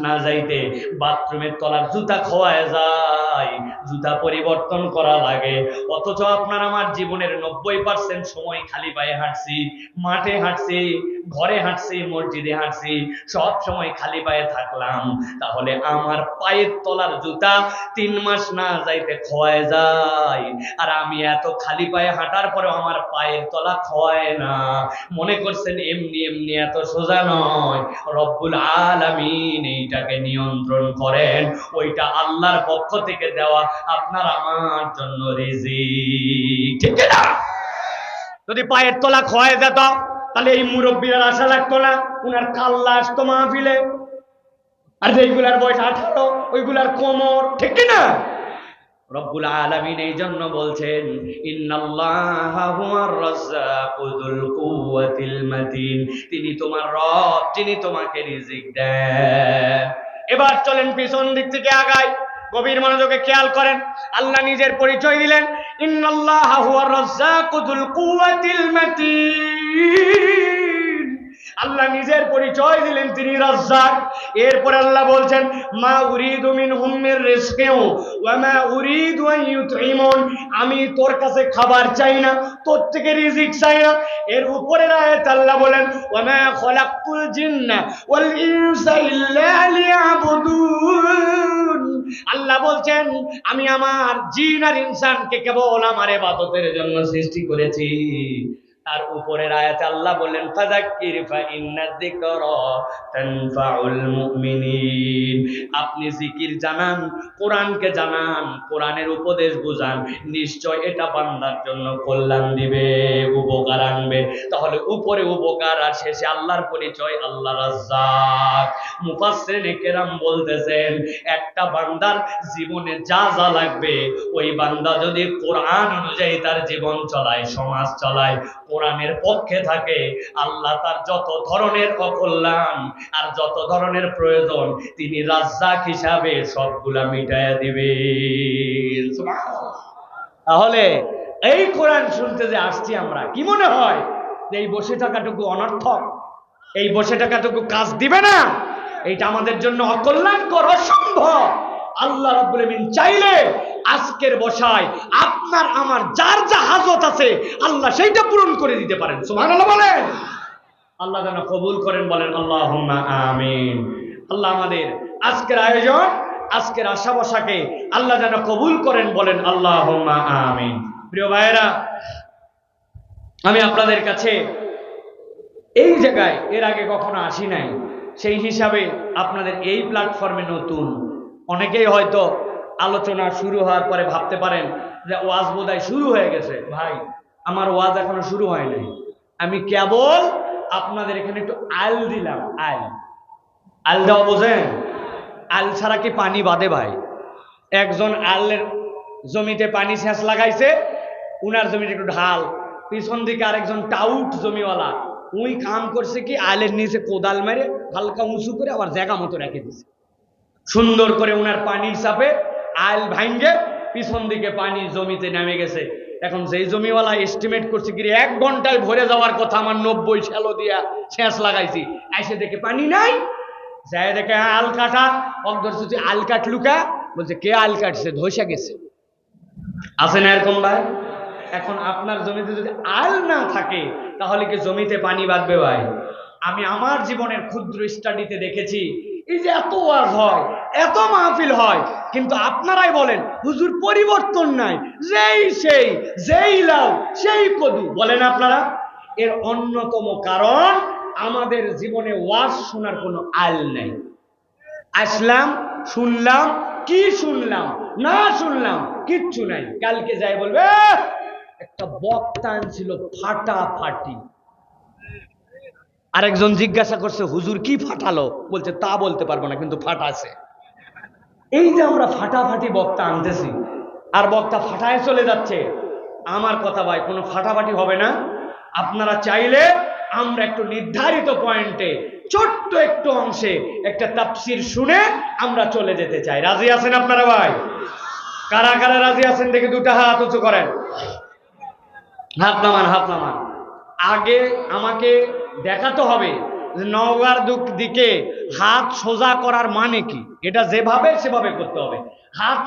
না যাইতে, বাথরুমের তলার জুতা খোয়ায় যায়, জুতা পরিবর্তন করা লাগে। অথচ আপনার আমার জীবনের নব্বই পার্সেন্ট সময় খালি পায়ে হাঁটছি, মাঠে হাঁটছি ঘরে হাঁটছি, মসজিদে হাঁটছি, সব সময় খালি পায়ে থাকলাম। তাহলে আমার পায়ের তলার জুতা তিন মাস না যাইতে খোয়ায় যায়। আর আমি এত খালি পায়ে হাঁটার পরেও আমার পায়ের তলা খোয়ায় না। মনে করছেন এমনি এমনি এত সোজা নয়। রব্বুল আলামিন এইটাকে নিয়ন্ত্রণ করেন। ওইটা আল্লাহর পক্ষ থেকে দেওয়া আপনার আমার জন্য রিজিক। ঠিক যদি পায়ের তলা খোয়ায় যেত তাহলে এই মুরব্বীরা আশা লাগতো না, উনার কাল্লা আসতো মাহফিলে। আর যেগুলার বয়স আঠারো, ওইগুলার কোমর, ঠিক না? রব্বুল আলামিন এই জন্য বলছেন তিনি তোমার রব, তিনি তোমাকে রিজিক দেন। এবার চলেন পিছন দিক থেকে আগাই। গভীর মনোযোগে খেয়াল করেন। আল্লাহ নিজের পরিচয় দিলেন। ইন্নাল্লাহা হুয়ার রাজ্জাকুল কুওয়াতিল মাতিন। আল্লাহ নিজের পরিচয় দিলেন তিনি রাজ্জাক। এরপর আল্লাহ বলছেন, মা উরিদু মিনহুম মির রিজকিও ওয়া মা উরিদু আন ইউতঈমুন। আমি তোর কাছে খাবার চাই না, তোর থেকে রিজিক চাই না। এর উপরের আয়াত আল্লাহ বলেন, ওয়া মা খলাকতুল জিন্না ওয়াল ইনসা ইল্লা লিয়াবুদুন। আল্লাহ বলছেন, আমি আমার জিন আর ইনসানকে কেবল আমার ইবাদতের জন্য সৃষ্টি করেছি। তার উপরের আয়াতে আল্লাহ বললেন, ফাযাক্কির তানফাউল মুমিনিন। আপনি জিকির জানান, কোরআনকে জানান, কোরআনের উপদেশ বুঝান, নিশ্চয় এটা বান্দার জন্য কল্যাণ দিবে, উপকার আনবে। তাহলে উপরে উপকার আর শেষে আল্লাহর পরিচয়, আল্লাহ রাজ্জাক। মুফাসসিরিনে কেরাম বলতেছেন, একটা বান্দার জীবনে যা যা লাগবে, ওই বান্দা যদি কোরআন অনুযায়ী তার জীবন চলায়, সমাজ চলায় কোরআনের পক্ষে থাকে। আল্লাহ তার যত ধরনের অকল্যাণ আর যত ধরনের প্রয়োজন, তিনি রাজ্জাক হিসাবে সবগুলা মিটাইয়া দিবে। তাহলে এই কোরআন শুনতে যে আসছি আমরা, কি মনে হয় যে এই বসে থাকাটুকু অনর্থক? এই বসে থাকাটুকু কাজ দিবে না? এইটা আমাদের জন্য অকল্যাণকর, অসম্ভব। আল্লাহ রাব্বুল আমিন চাইলে আজকের বসায় আপনার, আমার যার যা হাজত আছে, আল্লাহ সেইটা পূরণ করে দিতে পারেন। সুবহানাল্লাহ বলেন। আল্লাহ যেন কবুল করেন বলেন আল্লাহ আমিন। আল্লাহ আমাদের আজকের আয়োজন, আজকের আশা বসাকে আল্লাহ যেন কবুল করেন বলেন আল্লাহ আমিন। প্রিয় ভাইয়েরা, আমি আপনাদের কাছে এই জায়গায়, এর আগে কখনো আসি নাই। সেই হিসাবে আপনাদের এই প্ল্যাটফর্মে নতুন, অনেকেই হয়তো আলোচনা শুরু হওয়ার পরে ভাবতে পারেন যে ওয়াজ বোধহয় শুরু হয়ে গেছে। ভাই, আমার ওয়াজ এখনও শুরু হয় নাই। আমি কেবল আপনাদের এখানে একটু আল দিলাম আল আল দেওয়া বোঝেন? আল ছাড়া কি পানি বাদে ভাই? একজন আলের জমিতে পানি সেচ লাগাইছে, উনার জমিতে একটু ঢাল। পিছন দিকে আরেকজন টাউট জমিওয়ালা, উই কাম করছে কি আলের নিচে কোদাল মেরে হালকা উঁচু করে আবার জায়গা মতো রেখে দিছে। সুন্দর করে উনার পানির চাপে আল ভাঙ্গে পিছন দিকে পানি জমিতে নেমে গেছে। এখন যেই জমিওয়ালা এস্টিমেট করছে কি এক ঘন্টায় ভরে যাওয়ার কথা আমার নব্বই শ্যালো দিয়া শেষ লাগাইছি। এসে দেখে পানি নাই। যাই দেখে আল কাটা অগ্ধর তুই আল কাটলুকা বলছে, কে আল কাটছে? ধসে গেছে। আছে না এরকম ভাই? এখন আপনার জমিতে যদি আল না থাকে, তাহলে কি জমিতে পানি বাঁধবে ভাই? আমি আমার জীবনের ক্ষুদ্র স্টাডিতে দেখেছি এই যে এত ওয়াজ হয়, এত মাহফিল হয়, কিন্তু আপনারাই বলেন, হুজুর পরিবর্তন নাই, যেই সেই, যেই লাউ, সেই কদু। বলেন আপনারা, এর অন্যতম কারণ আমাদের জীবনে ওয়াজ শোনার কোনো আল নেই। আসলাম, শুনলাম, কি শুনলাম, না শুনলাম, কিচ্ছু নাই। কালকে যাই বলবে একটা বক্তা ছিল ফাটাফাটি। আরেকজন জিজ্ঞাসা করছে, হুজুর কি ফাটালো? বলছে, তা বলতে পারব না, কিন্তু ফাটাছে এই যে আমরা ফাটাফাটি বক্তা আনতেছি, আর বক্তা ফাটায় চলে যাচ্ছে, আমার কথা ভাই, কোনো ফাটাফাটি হবে না। আপনারা চাইলে আমরা একটু নির্ধারিত পয়েন্টে, ছোট্ট একটু অংশে একটা তাফসির শুনে আমরা চলে যেতে চাই। রাজি আছেন আপনারা ভাই? কারা কারা রাজি আছেন দেখে দুটা হাত উঁচু করেন। হাত নামান হাত নামান। আগে আমাকে দেখাতে হবে নওগার দিকে হাত সোজা করার মানে কি? এটা যেভাবে সেভাবে করতে হবে। হাত